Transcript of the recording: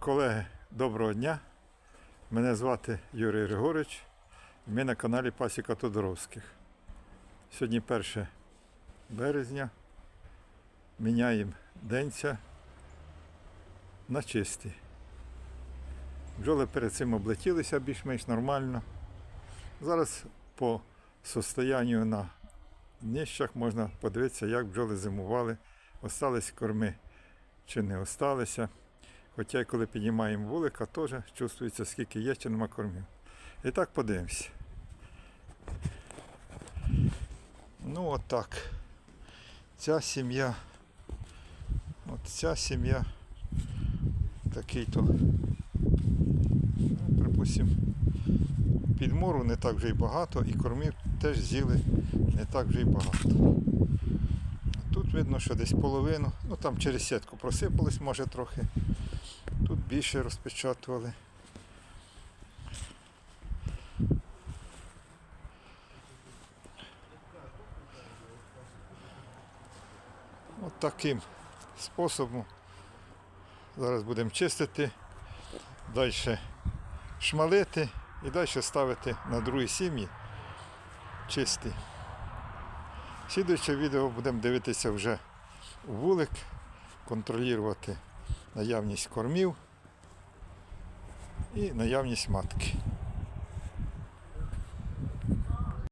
Колеги, доброго дня. Мене звати Юрій Григорович. і Ми на каналі Пасіка Тодоровських. Сьогодні 1 березня. Міняємо денця на чистий. Бджоли перед цим облетілися більш-менш нормально. Зараз по состоянню на дніщах можна подивитися, як бджоли зимували, остались корми чи не осталися. Хоча й коли піднімаємо вулика, теж чувствується, скільки є, чи нема кормів. І так подивимося. Ну от. Ця сім'я. От ця сім'я. Такий-то. Ну, припустимо, підмору не так вже й багато, і кормів теж з'їли не так вже й багато. Тут видно, що десь половину, ну там через сітку просипались, може трохи. Тут більше розпечатували. От таким способом. Зараз будемо чистити, далі шмалити і далі ставити на другі сім'ї чисті. Слідуюче відео будемо дивитися вже у вулик, контролювати наявність кормів і наявність матки.